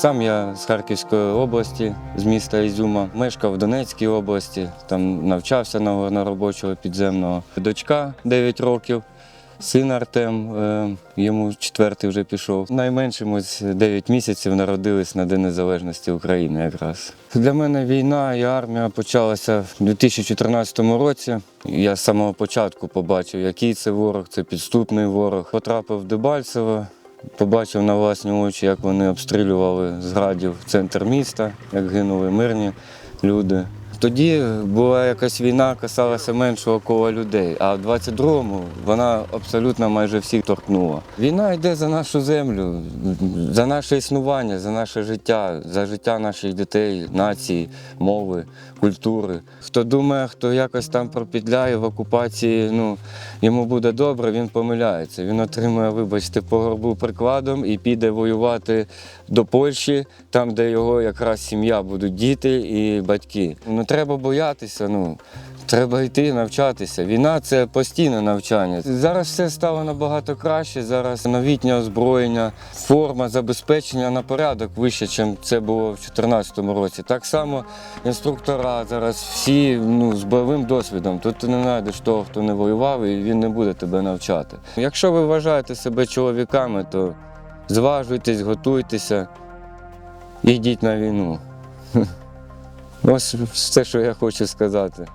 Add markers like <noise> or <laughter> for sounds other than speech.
Сам я з Харківської області, з міста Ізюма, мешкав в Донецькій області, там навчався на, робочого підземного. Дочка 9 років, син Артем, е, йому четвертий вже пішов. Найменшим ось 9 місяців народились на День Незалежності України якраз. Для мене війна і армія почалася в 2014 році. Я з самого початку побачив, який це ворог, це підступний ворог. Потрапив в Дебальцево, Побачив на власні очі, як вони обстрілювали з центр міста, як гинули мирні люди. Тоді була якась війна, касалася меншого кола людей, а в 22-му вона абсолютно майже всіх торкнула. Війна йде за нашу землю, за наше існування, за наше життя, за життя наших дітей, нації, мови, культури. Хто думає, хто якось там пропідляє в окупації, ну йому буде добре, він помиляється. Він отримує, вибачте, по горбу прикладом і піде воювати до Польщі, там, де його якраз сім'я будуть діти і батьки. Треба боятися. Ну треба йти навчатися. Війна це постійне навчання. Зараз все стало набагато краще. Зараз новітнє озброєння, форма забезпечення на порядок вище, ніж це було в 2014 році. Так само інструктора зараз всі ну, з бойовим досвідом. Тут ти не знайдеш того, хто не воював, і він не буде тебе навчати. Якщо ви вважаєте себе чоловіками, то зважуйтесь, готуйтеся і йдіть на війну. <laughs> Ось все, що я хочу сказати.